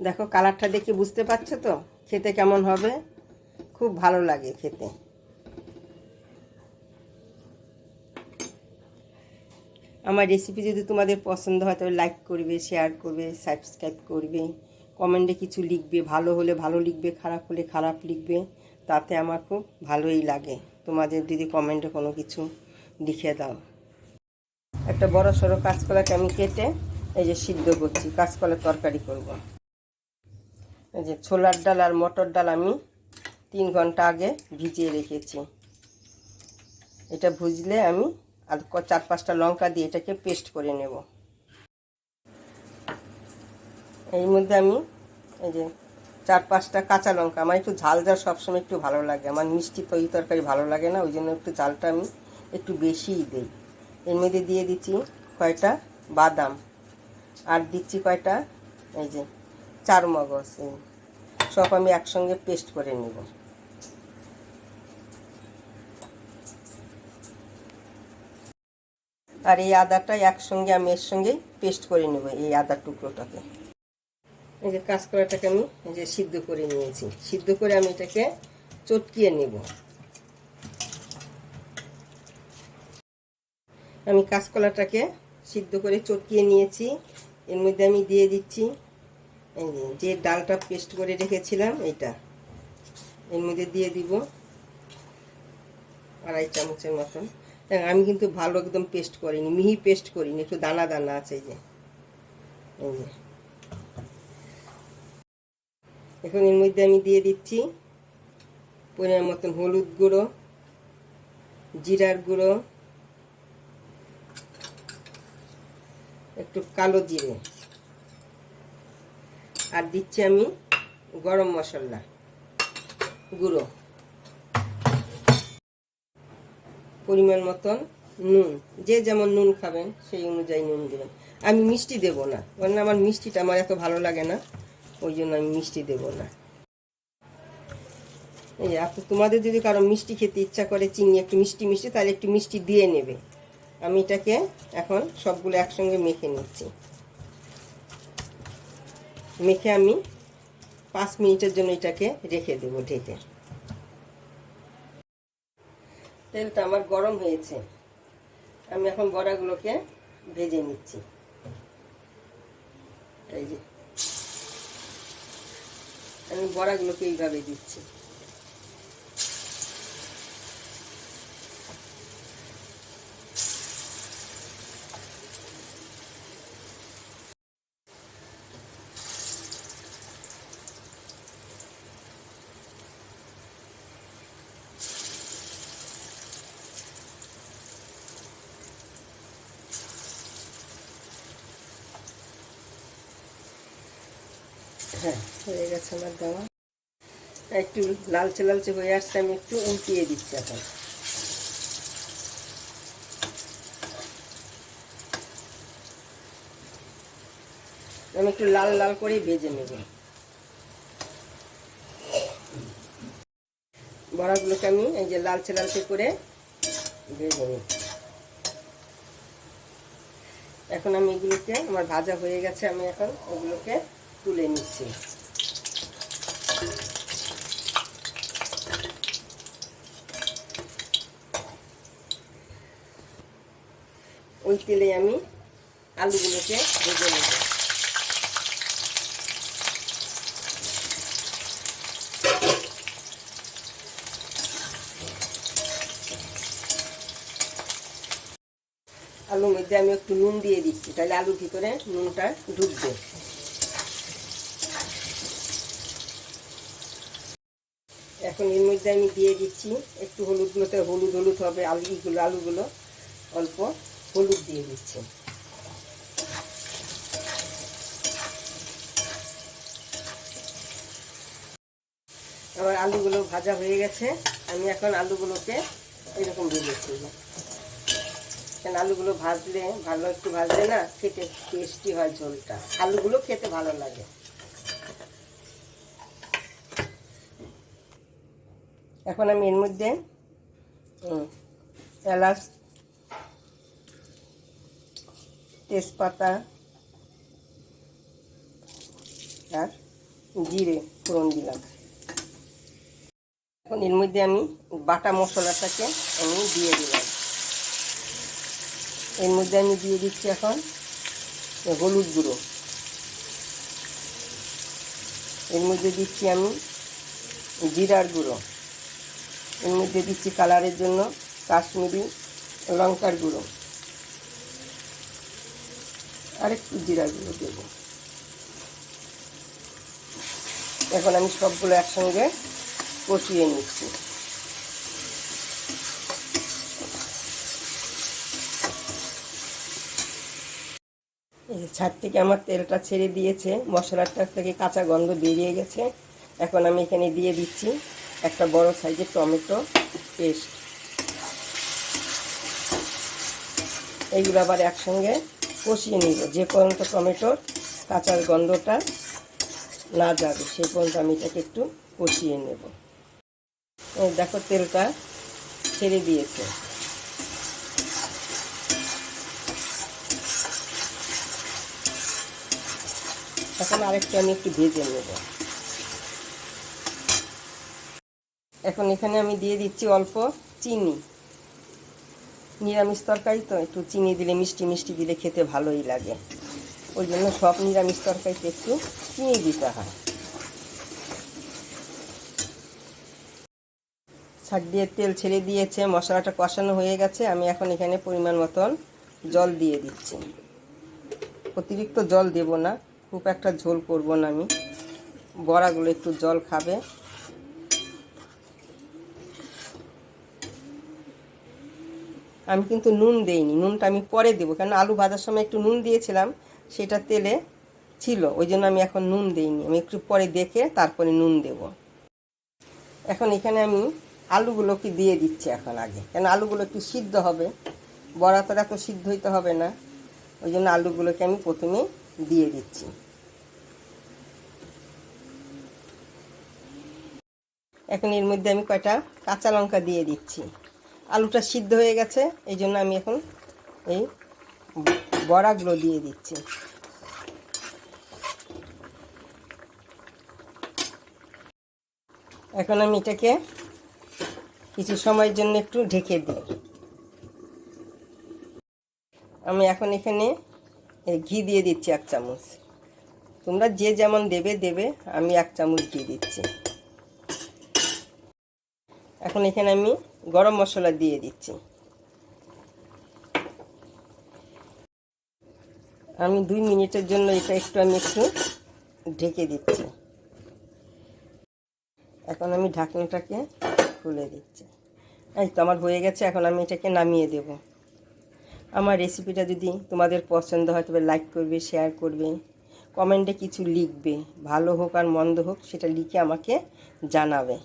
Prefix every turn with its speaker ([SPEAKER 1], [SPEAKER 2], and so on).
[SPEAKER 1] দেখো কালারটা দেখে বুঝতে পারছ তো? খেতে কেমন হবে? খুব ভালো লাগে খেতে। আমার রেসিপি যদি তোমাদের পছন্দ হয় তবে লাইক করবে শেয়ার করবে সাবস্ক্রাইব করবে। কমেন্টে কিছু লিখবে, ভালো হলে ভালো লিখবে, খারাপ হলে খারাপ লিখবে। তাতে আমার খুব ভালোই লাগে। তোমাদের যদি কমেন্টে কোনো কিছু লিখে দাও। একটা বড় সড়ো কাঁচকলাকে আমি কেটে এই যে সিদ্ধ করছি, কাঁচকলার তরকারি করব। এই যে ছোলার ডাল আর মটর ডাল আমি তিন ঘণ্টা আগে ভিজিয়ে রেখেছি। এটা ভুজলে আমি আর চার পাঁচটা লঙ্কা দিয়ে এটাকে পেস্ট করে নেব। এর মধ্যে আমি এই যে চার পাঁচটা কাঁচা লঙ্কা, আমার একটু ঝাল ঝাল সবসময় একটু ভালো লাগে, আমার মিষ্টি তৈরি তরকারি ভালো লাগে না, ওই জন্য একটু ঝালটা আমি একটু বেশিই দিই। এর মধ্যে দিয়ে দিচ্ছি কয়টা বাদাম, আর দিচ্ছি কয়টা এই যে চার মগজ সব আমি একসঙ্গে পেস্ট করে নেব। আর এই আদাটা একসঙ্গে আমি এর সঙ্গেই পেস্ট করে নেব, এই আদার টুকরোটাকে। এই যে কাঁচকলাটাকে আমি এই যে সিদ্ধ করে নিয়েছি, সিদ্ধ করে আমি এটাকে চটকিয়ে নেব। আমি কাঁচকলাটাকে সিদ্ধ করে চটকিয়ে নিয়েছি, এর মধ্যে আমি দিয়ে দিচ্ছি যে ডালটা পেস্ট করে রেখেছিলাম এইটা। এর মধ্যে দিয়ে দিব আড়াই চামচের মতন। হ্যাঁ, আমি কিন্তু ভালো একদম পেস্ট করিনি মিহি পেস্ট করিনি একটু দানা দানা আছে যে। এই যে। এখন এর মধ্যে আমি দিয়ে দিচ্ছি পরিমাণ মতন হলুদ গুঁড়ো জিরার গুঁড়ো একটু কালো জিরে। আর দিচ্ছি আমি গরম মশলা, গুঁড়ো। পরিমাণ মতন নুন, যে যেমন নুন খাবেন সেই অনুযায়ী নুন দেবেন। আমি মিষ্টি দেব না, কারণ আমার মিষ্টিটা আমার এত ভালো লাগে না, ওই জন্য আমি মিষ্টি দেব না। এই আপনি তোমাদের যদি কারও মিষ্টি খেতে ইচ্ছা করে চিনি, একটু মিষ্টি মিষ্টি, তাহলে একটু মিষ্টি দিয়ে নেবে। আমি এটাকে এখন সবগুলো একসঙ্গে মেখে নিচ্ছি। মেখে আমি পাঁচ মিনিটের জন্য এটাকে রেখে দেবো ঢেকে। তেলটা আমার গরম হয়েছে। আমি এখন বড়াগুলোকে ভেজে নিচ্ছি। এই যে। আমি বড়াগুলোকে এইভাবে দিচ্ছি। হ্যাঁ হয়ে গেছে আমার দেওয়া। একটু লালচে লালচে হয়ে আসছে, আমি একটু উল্টিয়ে দিচ্ছি এখন। আমি একটু লাল লাল করেই ভেজে নেব। বড়াগুলোকে আমি এই যে লালচে লালচে করে ভেজে নিই এখন আমি এগুলোকে, আমার ভাজা হয়ে গেছে, আমি এখন ওগুলোকে তুলে নিচ্ছি। ওই তেলে আমি আলুগুলোকে ভেজে নেব। আলুর মধ্যে আমি একটু নুন দিয়ে দিচ্ছি, তাহলে আলুর ভিতরে নুনটা ঢুকবে। এখন এর মধ্যে আমি দিয়ে দিচ্ছি। একটু হলুদগুলোতে হলুদ হলুদ হবে আলুগুলো আলুগুলো। অল্প হলুদ দিয়ে দিচ্ছি। আমার আলুগুলো ভাজা হয়ে গেছে। আমি এখন আলুগুলোকে এরকম ভেজেছি কারণ আলুগুলো ভাজলে, ভালো একটু ভাজলে না, খেতে টেস্টি হয় ঝোলটা। আলুগুলো খেতে ভালো লাগে। এখন আমি এর মধ্যে এলাচ, তেজপাতা আর জিরে ফোড়ন দিলাম। এখন এর মধ্যে আমি বাটা মশলাটাকে আমি দিয়ে দিলাম। এর মধ্যে আমি দিয়ে দিচ্ছি এখন হলুদ গুঁড়ো। এর মধ্যে দিচ্ছি আমি জিরার গুঁড়ো। এর মধ্যে দিচ্ছি কালারের জন্য কাশ্মীরি লঙ্কার গুঁড়ো। আর একটু জিরা গুঁড়ো দেব। এখন আমি সবগুলো একসঙ্গে কষিয়ে নিচ্ছি। ছাদ থেকে আমার তেলটা ছেড়ে দিয়েছে, মশলাটার থেকে কাঁচা গন্ধ বেরিয়ে গেছে। এখন আমি এখানে দিয়ে দিচ্ছি একটা বড় সাইজের টমেটো পেস্ট। এইগুলো আবার একসঙ্গে কষিয়ে নিব। যে পর্যন্ত টমেটোর কাঁচা গন্ধটা না যাবে, সেই পর্যন্ত আমি এটাকে একটু কষিয়ে নেব। দেখো তেলটা ছেড়ে দিয়েছে। এখন আরেকটু আমি একটু ভেজে নেব। এখন এখানে আমি দিয়ে দিচ্ছি অল্প চিনি। নিরামিষ তরকারি তো, একটু চিনি দিলে, মিষ্টি মিষ্টি দিলে খেতে ভালোই লাগে। ওই জন্য সব নিরামিষ তরকারিতে একটু চিনি দিতে হয়। ছাড় দিয়ে তেল ছেড়ে দিয়েছে, মশলাটা কষানো হয়ে গেছে, আমি এখন এখানে পরিমাণ মতন জল দিয়ে দিচ্ছি। অতিরিক্ত জল দেব না, খুব একটা ঝোল করব না আমি। বড়াগুলো একটু জল খাবে। আমি কিন্তু নুন দেইনি। নুনটা আমি পরে দেবো। কেন আলু ভাজার সময় একটু নুন দিয়েছিলাম, সেটা তেলে ছিল ওই জন্য আমি এখন নুন দেইনি। আমি একটু পরে দেখে তারপরে নুন দেব। এখন এখানে আমি আলুগুলোকে দিয়ে দিচ্ছি এখন আগে? কেন আলুগুলো একটু সিদ্ধ হবে, বড়া তো সিদ্ধ হইতে হবে না ওই জন্য আলুগুলোকে আমি প্রথমে দিয়ে দিচ্ছি। এখন এর মধ্যে আমি কয়টা কাঁচা লঙ্কা দিয়ে দিচ্ছি। আলুটা সিদ্ধ হয়ে গেছে, এই জন্য আমি এখন এই বড়াগুলো দিয়ে দিচ্ছি। এখন আমি এটাকে কিছু সময়ের জন্য একটু ঢেকে দিই। আমি এখন এখানে ঘি দিয়ে দিচ্ছি এক চামচ। তোমরা যে যেমন দেবে দেবে, আমি এক চামচ দিয়ে দিচ্ছি। এখন এখানে আমি গরম মশলা দিয়ে দিচ্ছি। আমি দুই মিনিটের জন্য এটা একটু আমি একটু ঢেকে দিচ্ছি। এখন আমি ঢাকনাটাকে খুলে দিচ্ছি। এই তো আমার হয়ে গেছে, এখন আমি এটাকে নামিয়ে দেব। আমার রেসিপিটা যদি তোমাদের পছন্দ হয়, তবে লাইক করবে, শেয়ার করবে, কমেন্টে কিছু লিখবে। ভালো হোক আর মন্দ হোক, সেটা লিখে আমাকে জানাবে।